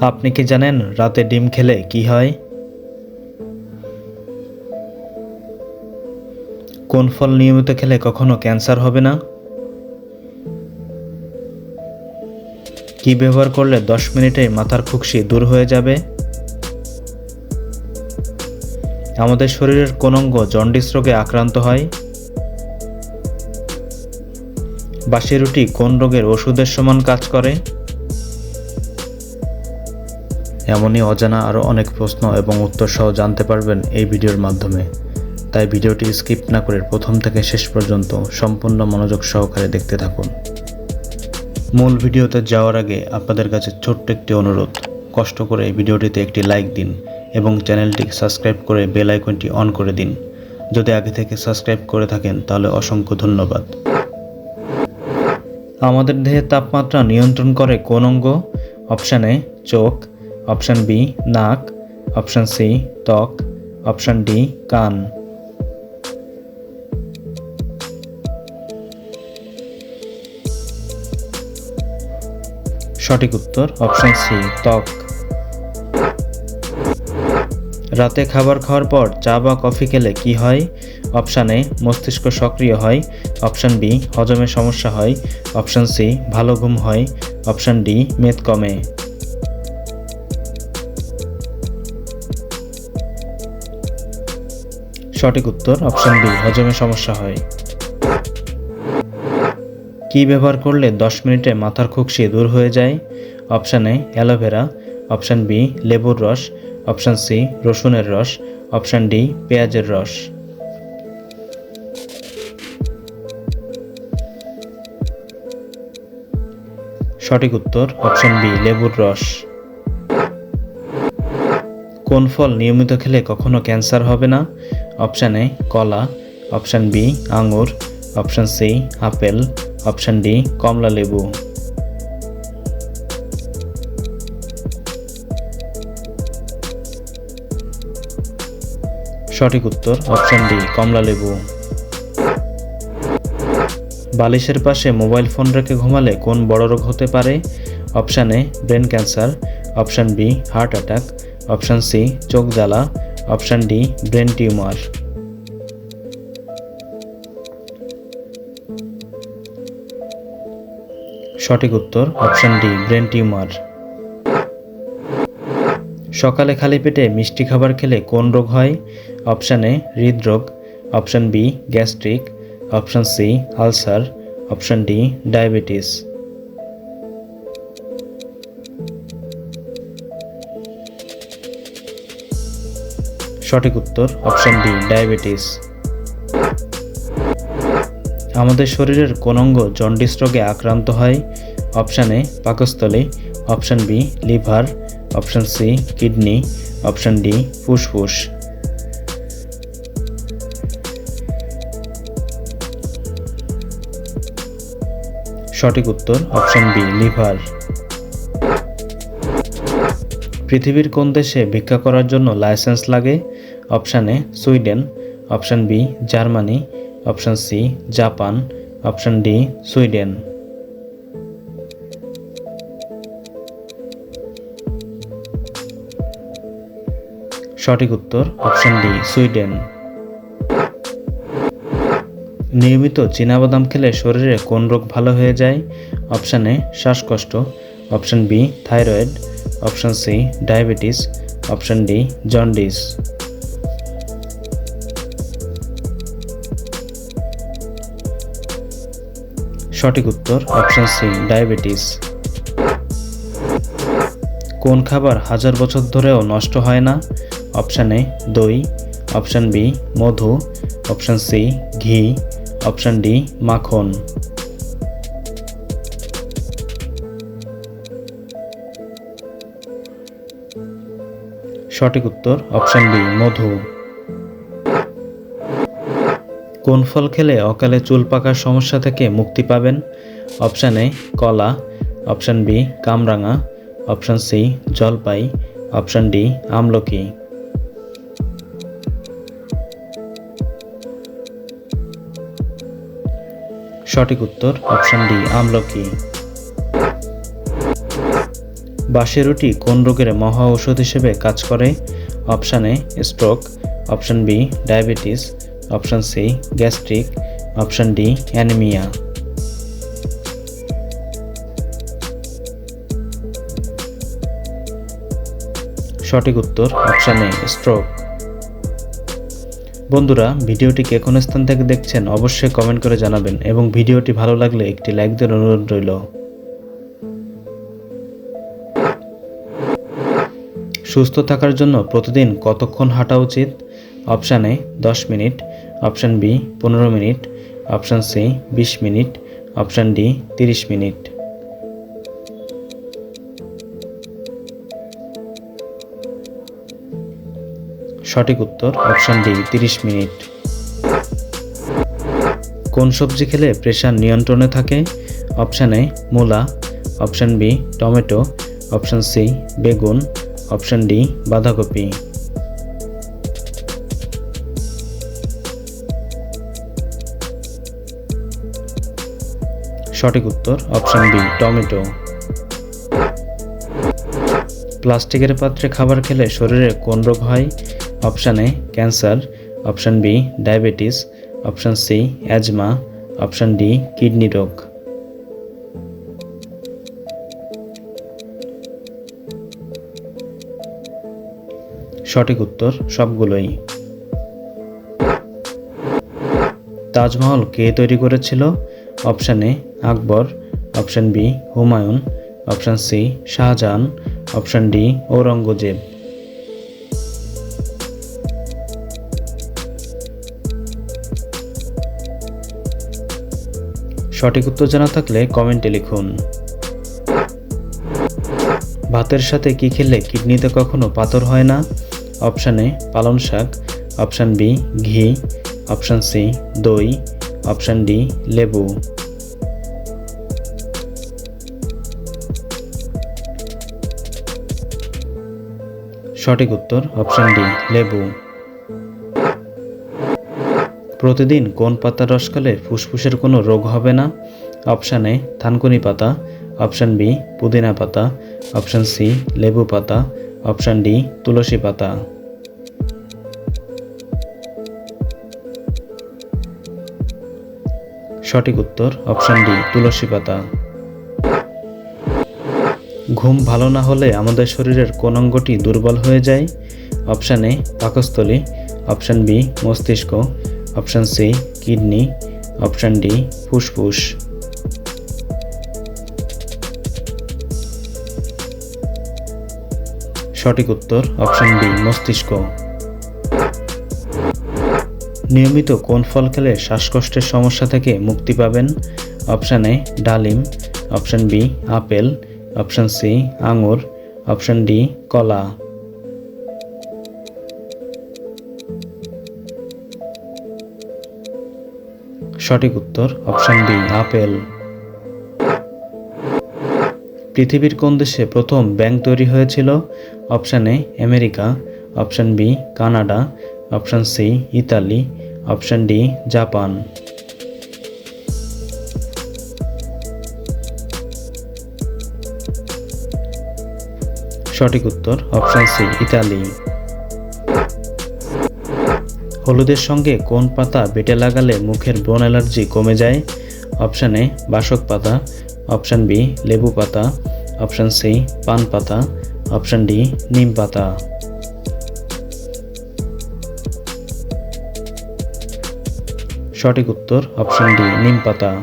আপনি কি জানেন রাতে ডিম খেলে কি হয়? কোন ফল নিয়মিত খেলে কখনো ক্যান্সার হবে না? কি ব্যবহার করলে দশ মিনিটে মাথার খুকশি দূর হয়ে যাবে? আমাদের শরীরের কোন অঙ্গ জন্ডিস রোগে আক্রান্ত হয়? বাসি রুটি কোন রোগের ওষুধের সমান কাজ করে? এমনই অজানা আরও অনেক প্রশ্ন এবং উত্তর সহ জানতে পারবেন এই ভিডিওর মাধ্যমে। তাই ভিডিওটি স্কিপ না করে প্রথম থেকে শেষ পর্যন্ত সম্পূর্ণ মনোযোগ সহকারে দেখতে থাকুন। মূল ভিডিওতে যাওয়ার আগে আপনাদের কাছে ছোট্ট একটি অনুরোধ। কষ্ট করে এই ভিডিওটিতে একটি লাইক দিন এবং চ্যানেলটি সাবস্ক্রাইব করে বেল আইকনটি অন করে দিন। যদি আগে থেকে সাবস্ক্রাইব করে থাকেন তাহলে অসংখ্য ধন্যবাদ। আমাদের দেহের তাপমাত্রা নিয়ন্ত্রণ করে কোন অঙ্গ? অপশানে চোখ। অপশান বি, নাক, অপশান সি, ত্বক, অপশান ডি, কান। সঠিক উত্তর, অপশান সি, ত্বক। রাতে খাবার খাওয়ার পর চা বা কফি খেলে কি হয়? অপশান এ, মস্তিষ্ক সক্রিয় হয়। অপশান বি, হজমে সমস্যা হয়। অপশান সি, ভালো ঘুম হয়। অপশান ডি, মেদ কমে। সঠিক উত্তর, অপশান বি, হজমে সমস্যা হয়। কি ব্যবহার করলে দশ মিনিটে মাথার খুকশি দূর হয়ে যায়? Option A, aloe vera. Option B, লেবুর রস। অপশান সি, রসুনের রস। অপশান ডি, পেঁয়াজের রস। সঠিক উত্তর, অপশান বি, লেবুর রস। কোন ফল নিয়মিত খেলে কখনো ক্যান্সার হবে না? অপশান এ, কলা। অপশান বি, আঙুর। অপশান সি, আপেল। অপশান ডি, কমলা লেবু। সঠিক উত্তর, অপশান ডি, কমলা লেবু। বালিশের পাশে মোবাইল ফোন রেখে ঘুমালে কোন বড় রোগ হতে পারে? Option A, brain cancer. Option B, heart attack. Option C, চোখ জ্বালা। Option D, brain tumour. সঠিক উত্তর, অপশান ডি, ব্রেন টিউমার। সকালে খালি পেটে মিষ্টি খাবার খেলে কোন রোগ হয়? অপশান এ, হৃদরোগ। Option B, gastric. Option C, ulcer. Option D, diabetes. সঠিক উত্তর অপশন ডি ডায়াবেটিস আমাদের শরীরের কোন অঙ্গ জন্ডিস রোগে আক্রান্ত হয়। অপশান এ পাকস্থলী। Option B liver option C kidney option D ফুসফুস। সঠিক উত্তর অপশান বি লিভার পৃথিবীর কোন দেশে ভিক্ষা করার জন্য লাইসেন্স লাগে? Option A Sweden, option B Germany, option C Japan, option D Sweden. সঠিক উত্তর অপশান ডি সুইডেন। নিয়মিত চীনাবাদাম খেলে শরীরে কোন রোগ ভালো হয়ে যায়? অপশান এ শ্বাসকষ্ট, option B thyroid, option C diabetes, option D jaundice. সঠিক উত্তর অপশন সি ডায়াবেটিস কোন খাবার হাজার বছর ধরেও নষ্ট হয় না? অপশান এ দই। অপশান বি মধু। অপশান সি ঘি। অপশান ডি মাখন। সঠিক উত্তর অপশান বি মধু। কোন ফল খেলে অকালে চুল পাকার সমস্যা থেকে মুক্তি পাবেন? অপশান এ, কলা। অপশান বি, কামরাঙা। অপশান সি, জলপাই। অপশান ডি, আমলকি। সঠিক উত্তর, অপশান ডি, আমলকি। বাসি রুটি কোন রোগের মহা ঔষধ হিসেবে কাজ করে? Option A, stroke. Option B, diabetes. Option C gastric option D anaemia সঠিক উত্তর অপশান এ স্ট্রোক বন্ধুরা, ভিডিওটি কে কোন স্থান থেকে দেখছেন অবশ্যই কমেন্ট করে জানাবেন এবং ভিডিওটি ভালো লাগলে একটি লাইক দেওয়ার অনুরোধ রইল। সুস্থ থাকার জন্য প্রতিদিন কতক্ষণ হাঁটা উচিত? অপশান দশ মিনিট। অপশান বি, পনেরো মিনিট। অপশান সি, বিশ মিনিট। অপশান ডি, তিরিশ মিনিট। সঠিক উত্তর, অপশান ডি, তিরিশ মিনিট। কোন সবজি খেলে প্রেশার নিয়ন্ত্রণে থাকে? অপশান এ, মূলা। Option B, tomato. Option C, বেগুন। অপশান ডি, বাঁধাকপি। সঠিক উত্তর অপশন বি টমেটো প্লাস্টিকের পাত্রে খাবার খেলে শরীরে কোন রোগ হয়? Option A cancer option B diabetes option C asthma option D kidney রোগ। সঠিক উত্তর, সবগুলোই। তাজমহল কে তৈরি করেছিল? Option A Akbar, option B Humayun, option C Shah Jahan, option D Aurangzeb. সঠিক উত্তর জানা থাকলে কমেন্টে লিখুন। ভাতের সাথে কি খেলে কিডনিতে কখনো পাথর হয় না? অপশান এ পালং শাক, অপশান বি ঘি, অপশান সি দই অপশান ডি লেবু সঠিক উত্তর অপশান ডি লেবু প্রতিদিন কোন পাতার রস খেলে ফুসফুসের কোনো রোগ হবে না? অপশান এ থানকুনি পাতা। অপশান বি পুদিনা পাতা। অপশান সি লেবু পাতা। অপশান ডি তুলসী পাতা। সঠিক উত্তর, অপশান ডি, তুলসী পাতা। ঘুম ভালো না হলে আমাদের শরীরের কোন অঙ্গটি দুর্বল হয়ে যায়? অপশান এ, পাকস্থলী। অপশান বি, মস্তিষ্ক। Option C, kidney. Option D, ফুসফুস। সঠিক উত্তর, অপশান বি, মস্তিষ্ক। নিয়মিত কোন ফল খেলে শ্বাসকষ্টের সমস্যা থেকে মুক্তি পাবেন? অপশান এ, ডালিম, option B, apple, option C, আঙুর, অপশান ডি, কলা। সঠিক উত্তর, অপশান বি, আপেল। পৃথিবীর কোন দেশে প্রথম ব্যাংক তৈরি হয়েছিল? Option A, America, option B, Canada option C, Italy, option D, Japan. সঠিক উত্তর, অপশান সি, ইতালি। হলুদের সঙ্গে কোন পাতা বেটে লাগালে মুখের ব্রণ অ্যালার্জি কমে যায়? অপশান এ, বাসক পাতা। অপশান বি, লেবু পাতা। অপশান সি, পান পাতা। অপশান ডি, নিম পাতা। সঠিক উত্তর অপশন ডি, নিম পাতা।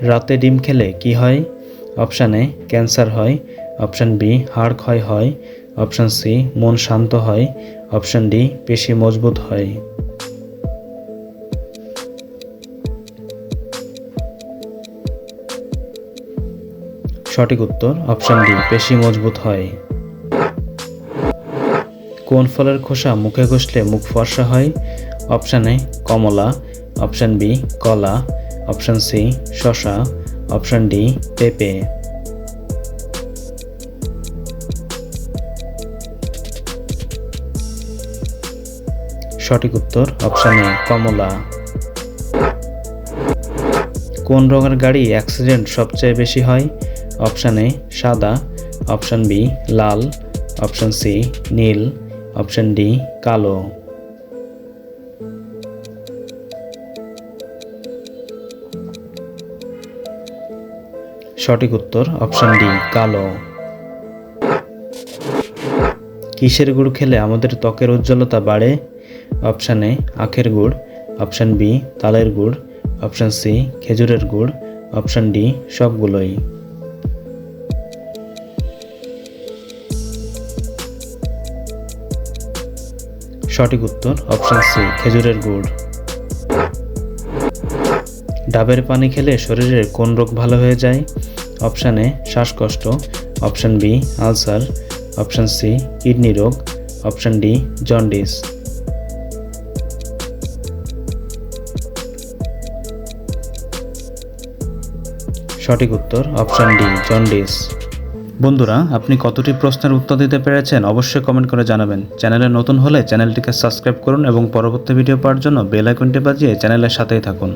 রাতে ডিম খেলে কি হয়? অপশান এ, ক্যান্সার হয়। অপশান বি, হাড় ক্ষয় হয়। অপশান সি, মন শান্ত হয়। অপশান ডি, পেশি মজবুত হয়। সঠিক উত্তর অপশান ডি, পেশি মজবুত হয়। কোন ফলের খোসা মুখে ঘষলে মুখ ফর্সা হয়? অপশান এ কমলা। অপশান বি কলা। অপশান সি শশা অপশান ডি পেঁপে। সঠিক উত্তর অপশান এ কমলা। কোন রঙের গাড়ি অ্যাক্সিডেন্ট সবচেয়ে বেশি হয়? অপশান এ সাদা। অপশান বি লাল। অপশান সি নীল। অপশান ডি কালো। সঠিক উত্তর অপশন ডি কালো। কিসের গুড় খেলে আমাদের ত্বকের উজ্জ্বলতা বাড়ে? অপশান এ আখের গুড়। অপশান বি তালের গুড়। অপশান সি খেজুরের গুড়। অপশান ডি সবগুলোই। সঠিক উত্তর অপশান সি খেজুরের গুড়। ডাবের পানি খেলে শরীরের কোন রোগ ভালো হয়ে যায়? অপশান এ শ্বাসকষ্ট, option B ulcer, option C kidney রোগ, অপশান ডি জন্ডিস। সঠিক উত্তর অপশান ডি জন্ডিস। বন্ধুরা, আপনি কতটি প্রশ্নের উত্তর দিতে পেরেছেন অবশ্যই কমেন্ট করে জানাবেন। চ্যানেলে নতুন হলে চ্যানেলটিকে সাবস্ক্রাইব করুন এবং পরবর্তী ভিডিও পাওয়ার জন্য বেল আইকনটি বাজিয়ে চ্যানেলের সাথেই থাকুন।